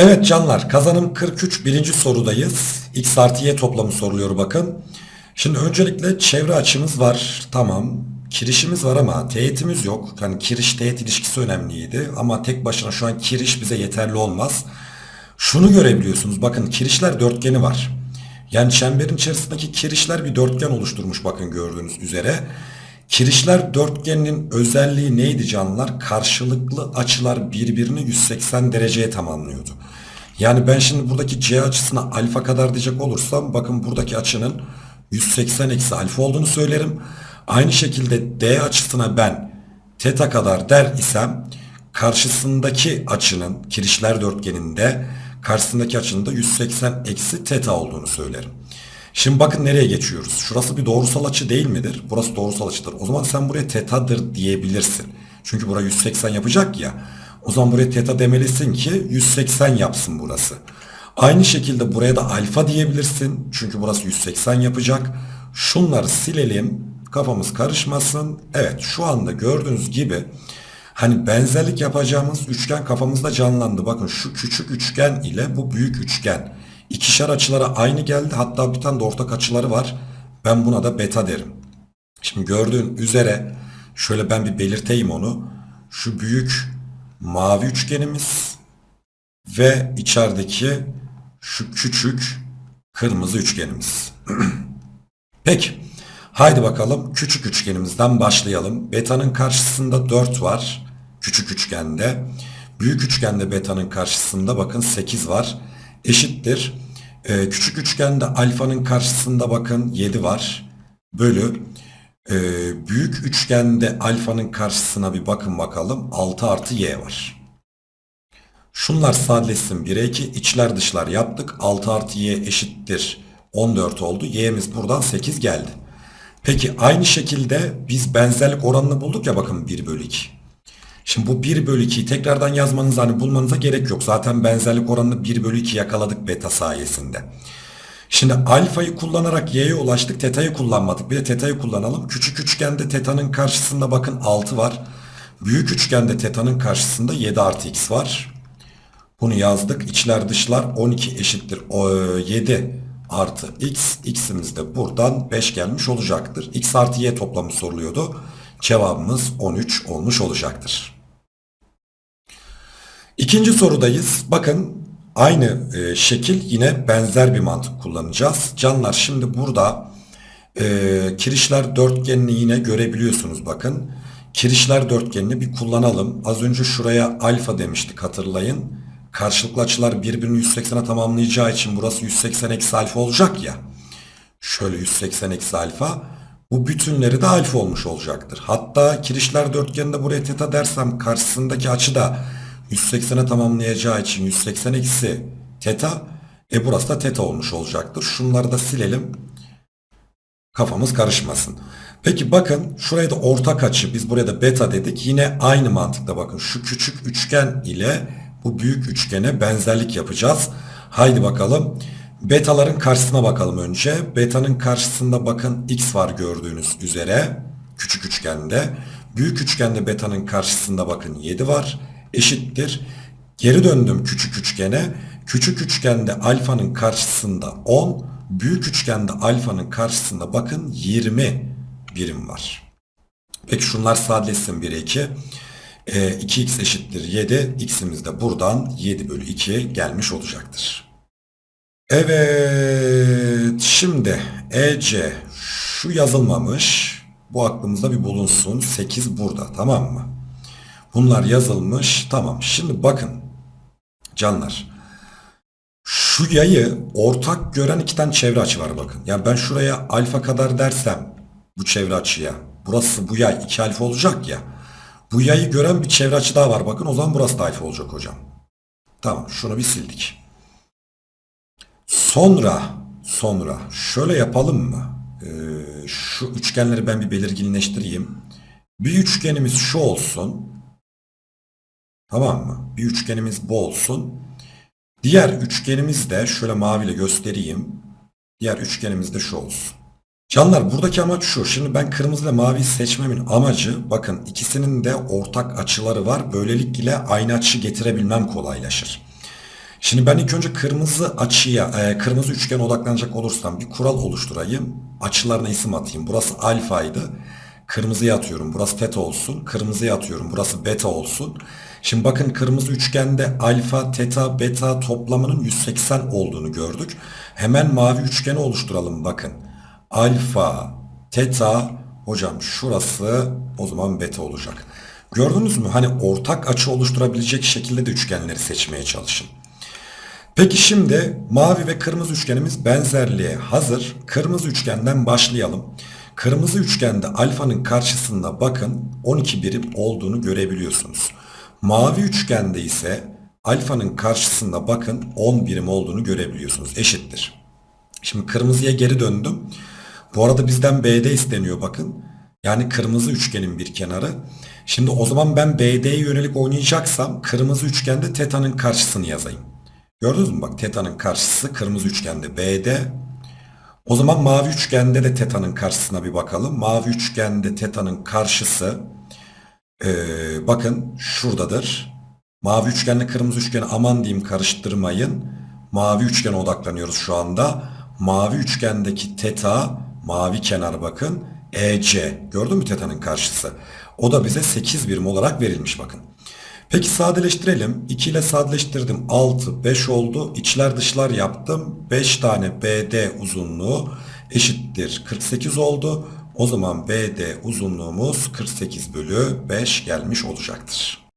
Evet canlar kazanım 43 birinci sorudayız. X artı Y toplamı soruluyor bakın. Şimdi öncelikle çevre açımız var. Tamam. Kirişimiz var ama teğetimiz yok. Yani kiriş teğet ilişkisi önemliydi. Ama tek başına şu an kiriş bize yeterli olmaz. Şunu görebiliyorsunuz. Bakın kirişler dörtgeni var. Yani çemberin içerisindeki kirişler bir dörtgen oluşturmuş bakın gördüğünüz üzere. Kirişler dörtgeninin özelliği neydi canlılar? Karşılıklı açılar birbirini 180 dereceye tamamlıyordu. Yani ben şimdi buradaki C açısına alfa kadar diyecek olursam bakın buradaki açının 180 eksi alfa olduğunu söylerim. Aynı şekilde D açısına ben teta kadar der isem karşısındaki açının kirişler dörtgeninde karşısındaki açının da 180 eksi teta olduğunu söylerim. Şimdi bakın nereye geçiyoruz. Şurası bir doğrusal açı değil midir? Burası doğrusal açıdır. O zaman sen buraya tetadır diyebilirsin. Çünkü buraya 180 yapacak ya. O zaman buraya teta demelisin ki 180 yapsın burası. Aynı şekilde buraya da alfa diyebilirsin. Çünkü burası 180 yapacak. Şunları silelim. Kafamız karışmasın. Evet şu anda gördüğünüz gibi hani benzerlik yapacağımız üçgen kafamızda canlandı. Bakın şu küçük üçgen ile bu büyük üçgen. İkişer açılara aynı geldi. Hatta bir tane de ortak açıları var. Ben buna da beta derim. Şimdi gördüğün üzere şöyle ben bir belirteyim onu. Şu büyük mavi üçgenimiz ve içerideki şu küçük kırmızı üçgenimiz. Peki. Haydi bakalım küçük üçgenimizden başlayalım. Beta'nın karşısında 4 var. Küçük üçgende. Büyük üçgende beta'nın karşısında bakın 8 var. Eşittir. Ee, küçük üçgende alfanın karşısında bakın 7 var. Bölü. Ee, büyük üçgende alfanın karşısına bir bakın bakalım. 6 artı y var. Şunlar sadeleşsin 1'e 2. içler dışlar yaptık. 6 artı y eşittir. 14 oldu. Y'miz buradan 8 geldi. Peki aynı şekilde biz benzerlik oranını bulduk ya bakın 1 bölü 2. Şimdi bu 1 bölü 2'yi tekrardan yazmanız hani bulmanıza gerek yok. Zaten benzerlik oranını 1 bölü 2 yakaladık beta sayesinde. Şimdi alfayı kullanarak y'ye ulaştık. Teta'yı kullanmadık. Bir de teta'yı kullanalım. Küçük üçgende teta'nın karşısında bakın 6 var. Büyük üçgende teta'nın karşısında 7 artı x var. Bunu yazdık. İçler dışlar 12 eşittir. O, 7 artı x. X'imiz de buradan 5 gelmiş olacaktır. x artı y toplamı soruluyordu. Cevabımız 13 olmuş olacaktır. İkinci sorudayız. Bakın aynı e, şekil yine benzer bir mantık kullanacağız. Canlar şimdi burada e, kirişler dörtgenini yine görebiliyorsunuz bakın. Kirişler dörtgenini bir kullanalım. Az önce şuraya alfa demiştik hatırlayın. Karşılıklı açılar birbirini 180'e tamamlayacağı için burası 180 eksi alfa olacak ya. Şöyle 180 eksi alfa. Bu bütünleri de alfa olmuş olacaktır. Hatta kirişler dörtgeninde buraya teta dersem karşısındaki açı da 180'e tamamlayacağı için 180 eksi teta. E burası da teta olmuş olacaktır. Şunları da silelim. Kafamız karışmasın. Peki bakın şuraya da ortak açı. Biz buraya da beta dedik. Yine aynı mantıkla bakın. Şu küçük üçgen ile bu büyük üçgene benzerlik yapacağız. Haydi bakalım. Betaların karşısına bakalım önce. Beta'nın karşısında bakın x var gördüğünüz üzere. Küçük üçgende. Büyük üçgende beta'nın karşısında bakın 7 var. Eşittir. Geri döndüm küçük üçgene. Küçük üçgende alfanın karşısında 10. Büyük üçgende alfanın karşısında bakın 20 birim var. Peki şunlar sadeleşsin 1'e 2. E, 2x eşittir 7. X'imiz de buradan 7 bölü 2 gelmiş olacaktır. Evet. Şimdi EC şu yazılmamış. Bu aklımızda bir bulunsun. 8 burada tamam mı? Bunlar yazılmış. Tamam. Şimdi bakın. Canlar. Şu yayı ortak gören iki tane çevre açı var bakın. Yani ben şuraya alfa kadar dersem bu çevre açıya. Burası bu yay 2 alfa olacak ya. Bu yayı gören bir çevre açı daha var bakın. O zaman burası da alfa olacak hocam. Tamam şunu bir sildik. Sonra sonra şöyle yapalım mı? Ee, şu üçgenleri ben bir belirginleştireyim. Bir üçgenimiz şu olsun. Tamam mı? Bir üçgenimiz bu olsun. Diğer üçgenimiz de şöyle maviyle göstereyim. Diğer üçgenimiz de şu olsun. Canlar buradaki amaç şu. Şimdi ben kırmızı ile mavi seçmemin amacı bakın ikisinin de ortak açıları var. Böylelikle aynı açı getirebilmem kolaylaşır. Şimdi ben ilk önce kırmızı açıya, e, kırmızı üçgene odaklanacak olursam bir kural oluşturayım. Açılarına isim atayım. Burası alfaydı. Kırmızıya atıyorum. Burası teta olsun. Kırmızıya atıyorum. Burası beta olsun. Şimdi bakın kırmızı üçgende alfa, teta, beta toplamının 180 olduğunu gördük. Hemen mavi üçgeni oluşturalım bakın. Alfa, teta, hocam şurası o zaman beta olacak. Gördünüz mü? Hani ortak açı oluşturabilecek şekilde de üçgenleri seçmeye çalışın. Peki şimdi mavi ve kırmızı üçgenimiz benzerliğe hazır. Kırmızı üçgenden başlayalım. Kırmızı üçgende alfanın karşısında bakın 12 birim olduğunu görebiliyorsunuz. Mavi üçgende ise alfanın karşısında bakın 10 birim olduğunu görebiliyorsunuz. Eşittir. Şimdi kırmızıya geri döndüm. Bu arada bizden BD isteniyor bakın. Yani kırmızı üçgenin bir kenarı. Şimdi o zaman ben BD'ye yönelik oynayacaksam kırmızı üçgende teta'nın karşısını yazayım. Gördünüz mü bak teta'nın karşısı kırmızı üçgende BD. O zaman mavi üçgende de teta'nın karşısına bir bakalım. Mavi üçgende teta'nın karşısı ee, bakın şuradadır. Mavi üçgenle kırmızı üçgeni aman diyeyim karıştırmayın. Mavi üçgene odaklanıyoruz şu anda. Mavi üçgendeki teta mavi kenar bakın. EC gördün mü teta'nın karşısı? O da bize 8 birim olarak verilmiş bakın. Peki sadeleştirelim. 2 ile sadeleştirdim. 6, 5 oldu. İçler dışlar yaptım. 5 tane BD uzunluğu eşittir 48 oldu. O zaman BD uzunluğumuz 48 bölü 5 gelmiş olacaktır.